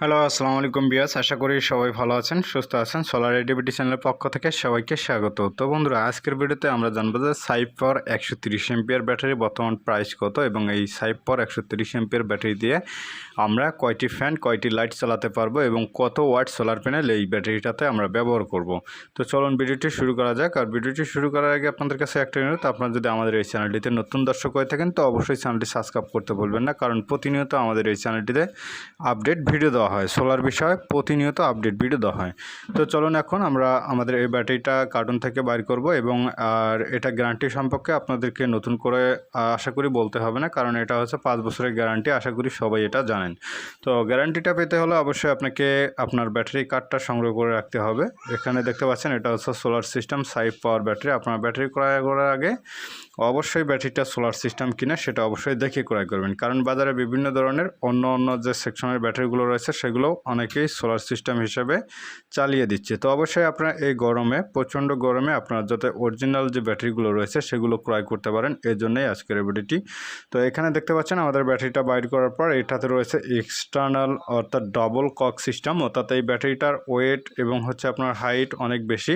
Hello আসসালামু আলাইকুম বিয়াস আশা করি সবাই ভালো আছেন, সুস্থ আছেন। সোলার এডিবিটি চ্যানেলের পক্ষ থেকে সবাইকে স্বাগত। তো বন্ধুরা, আজকের ভিডিওতে আমরা জানব যে সাইপ পর একশো তিরিশ এমপিয়ার ব্যাটারি বর্তমান প্রাইস কত এবং এই সাইপ পর একশো তিরিশ এমপিয়ার ব্যাটারি দিয়ে আমরা কয়টি ফ্যান কয়টি লাইট চালাতে পারব এবং কত ওয়াট সোলার প্যানেল এই ব্যাটারিটাতে আমরা ব্যবহার করব। তো চলুন ভিডিওটি শুরু করা যাক। আর ভিডিওটি শুরু করার আগে আপনাদের কাছে একটা অনুরোধ, আপনারা যদি আমাদের এই চ্যানেলটিতে নতুন দর্শক হয়ে থাকেন, তো অবশ্যই চ্যানেলটি সাবস্ক্রাইব করতে ভুলবেন না, কারণ প্রতিনিয়ত আমাদের এই চ্যানেলটিতে আপডেট ভিডিও দেওয়া হয় সোলার বিষয়ে প্রতিনিয়ত আপডেট ভিডিও দেওয়া হয়। তো চলুন এখন আমরা আমাদের এই ব্যাটারিটা কার্টুন থেকে বাইর করব এবং আর এটা গ্যারান্টি সম্পর্কে আপনাদেরকে নতুন করে আশা করি বলতে হবে না, কারণ এটা হচ্ছে পাঁচ বছরের গ্যারান্টি আশা করি সবাই এটা জানেন। তো গ্যারান্টিটা পেতে হলে অবশ্যই আপনাকে আপনার ব্যাটারি কার্ডটা সংগ্রহ করে রাখতে হবে। এখানে দেখতে পাচ্ছেন এটা হচ্ছে solar system Saif power battery আপনার ব্যাটারি ক্রয় করার আগে অবশ্যই ব্যাটারিটা সোলার সিস্টেম কিনে সেটা অবশ্যই দেখে ক্রয় করবেন। কারণ বাজারে বিভিন্ন ধরনের অন্য অন্য যে সেকশনের ব্যাটারিগুলো রয়েছে সেগুলো অনেকেই সোলার সিস্টেম হিসেবে চালিয়ে দিচ্ছে। তো অবশ্যই আপনার এই গরমে, প্রচণ্ড গরমে আপনার যাতে অরিজিনাল যে ব্যাটারিগুলো রয়েছে সেগুলো ক্রয় করতে পারেন এর জন্যই আজকের এই ভিডিওটি তো এখানে দেখতে পাচ্ছেন আমাদের ব্যাটারিটা বাইর করার পর এটাতে রয়েছে এক্সটার্নাল অর্থাৎ ডবল কক সিস্টেম অর্থাৎ এই ব্যাটারিটার ওয়েট এবং হচ্ছে আপনার হাইট অনেক বেশি।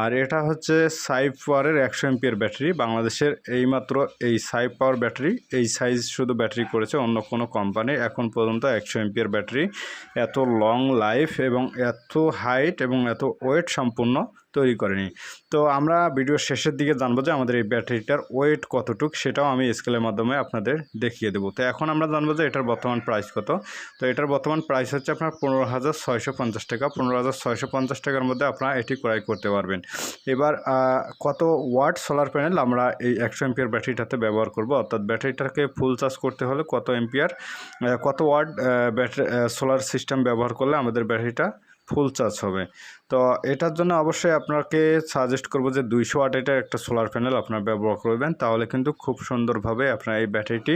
আর এটা হচ্ছে সাইভ পাওয়ারের একশো এমপিয়ার ব্যাটারি, বাংলাদেশের এইমাত্র এই সাইভ পাওয়ার ব্যাটারি, এই সাইজ শুধু ব্যাটারি করেছে অন্য কোনো কোম্পানি এখন পর্যন্ত একশো এমপিয়ার ব্যাটারি। এত লং লাইফ এবং এত হাইট এবং এত ওয়েট সম্পূর্ণ তৈরি করেনি। তো আমরা ভিডিওর শেষের দিকে জানব যে আমাদের এই ব্যাটারিটার ওয়েট কতটুক সেটাও আমি স্কেলের মাধ্যমে আপনাদের দেখিয়ে দেবো। তো এখন আমরা জানব যে এটার বর্তমান প্রাইস কত। তো এটার বর্তমান প্রাইস হচ্ছে আপনার পনেরো হাজার ছয়শো পঞ্চাশ টাকা। পনেরো হাজার ছয়শো পঞ্চাশ টাকার মধ্যে আপনারা এটি ক্রয় করতে পারবেন। এবার কত ওয়াট সোলার প্যানেল আমরা এই একশো এমপিয়ার ব্যাটারিটাতে ব্যবহার করব? অর্থাৎ ব্যাটারিটাকে ফুল চার্জ করতে হলে কত এমপিয়ার কত ওয়াট ব্যাটারি সোলার সিস্টেম ব্যবহার করলে আমাদের ব্যাটারিটা ফুল চার্জ হবে। তো এটার জন্য অবশ্যই আপনাকে সাজেস্ট করব যে দুইশো ওয়াট এটার একটা সোলার প্যানেল আপনার ব্যবহার করবেন। তাহলে কিন্তু খুব সুন্দরভাবে আপনার এই ব্যাটারিটি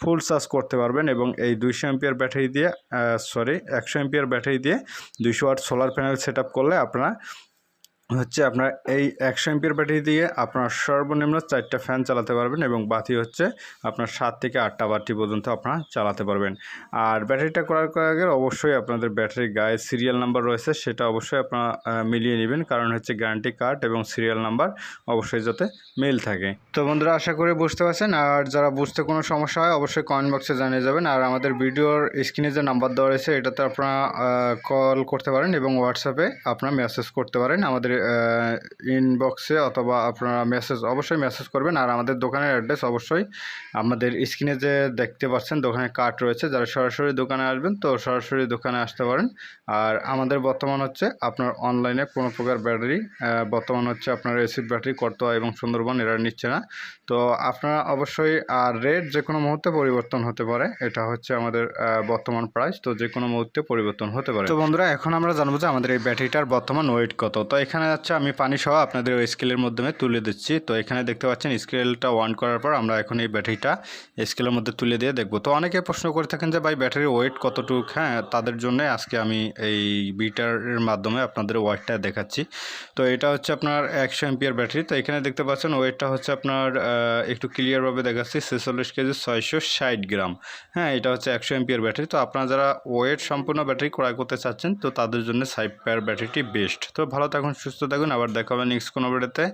ফুল চার্জ করতে পারবেন এবং এই দুইশো এম্পিয়ার ব্যাটারি দিয়ে সরি একশো এম্পিয়ার ব্যাটারি দিয়ে দুইশো ওয়াট সোলার প্যানেল সেট করলে আপনার হচ্ছে আপনার এই একশো এমপিয়ার ব্যাটারি দিয়ে আপনার সর্বনিম্ন চারটা ফ্যান চালাতে পারবেন এবং বাতি হচ্ছে আপনার সাত থেকে আটটা বাতি পর্যন্ত আপনারা চালাতে পারবেন। আর ব্যাটারিটা করার আগে অবশ্যই আপনাদের ব্যাটারির গায়ে সিরিয়াল নাম্বার রয়েছে, সেটা অবশ্যই আপনারা মিলিয়ে নেবেন। কারণ হচ্ছে গ্যারান্টি কার্ড এবং সিরিয়াল নাম্বার অবশ্যই যাতে মিল থাকে। তো বন্ধুরা, আশা করি বুঝতে পারছেন। আর যারা বুঝতে কোনো সমস্যা হয়, অবশ্যই কমেন্ট বক্সে জানিয়ে যাবেন। আর আমাদের ভিডিওর স্ক্রিনে যে নাম্বার দেওয়া রয়েছে, এটাতে আপনারা কল করতে পারেন এবং হোয়াটসঅ্যাপে আপনারা মেসেজ করতে পারেন। আমাদের ইনবক্সে অথবা আপনারা মেসেজ অবশ্যই মেসেজ করবেন। আর আমাদের দোকানের অ্যাড্রেস অবশ্যই আমাদের স্ক্রিনে যে দেখতে পাচ্ছেন দোকানে কার্ড রয়েছে, যারা সরাসরি দোকানে আসবেন তো সরাসরি দোকানে আসতে পারেন। আর আমাদের বর্তমান হচ্ছে আপনার অনলাইনে কোনো প্রকার ব্যাটারি বর্তমান হচ্ছে আপনার এসিড ব্যাটারি করতোয়া এবং সুন্দরবন এরা নিচ্ছে না। তো আপনারা অবশ্যই, আর রেট যে কোনো মুহূর্তে পরিবর্তন হতে পারে, এটা হচ্ছে আমাদের বর্তমান প্রাইস তো যে কোনো মুহূর্তে পরিবর্তন হতে পারে। তো বন্ধুরা, এখন আমরা জানব যে আমাদের এই ব্যাটারিটার বর্তমান ওয়েট কত। তো এখানে যাচ্ছে আমি পানি সহ আপনাদের ওই স্কেলের মাধ্যমে তুলে দিচ্ছি। তো এখানে দেখতে পাচ্ছেন স্কেলটা ওয়ান করার পর আমরা এখন এই ব্যাটারিটা স্কেলের মধ্যে তুলে দিয়ে দেখব। তো অনেকে প্রশ্ন করে থাকেন যে, ভাই ব্যাটারির ওয়েট কতটুক? হ্যাঁ তাদের জন্য আজকে আমি এই বিটারের মাধ্যমে আপনাদের ওয়েটটা দেখাচ্ছি। তো এটা হচ্ছে আপনার একশো এমপিয়ার ব্যাটারি তো এখানে দেখতে পাচ্ছেন ওয়েটটা হচ্ছে আপনার একটু ক্লিয়ারভাবে দেখাচ্ছি, ছেচল্লিশ কেজি, ছয়শো ষাট গ্রাম। হ্যাঁ এটা হচ্ছে একশো এমপিয়ার ব্যাটারি তো আপনারা যারা ওয়েট সম্পূর্ণ ব্যাটারি ক্রয় করতে চাচ্ছেন, তো তাদের জন্য সাইপ পেয়ার ব্যাটারিটি বেস্ট তো ভালো থাকুন সুস্থ থাকুন আবার দেখা হবে নেক্সট কোনো ভিডিওতে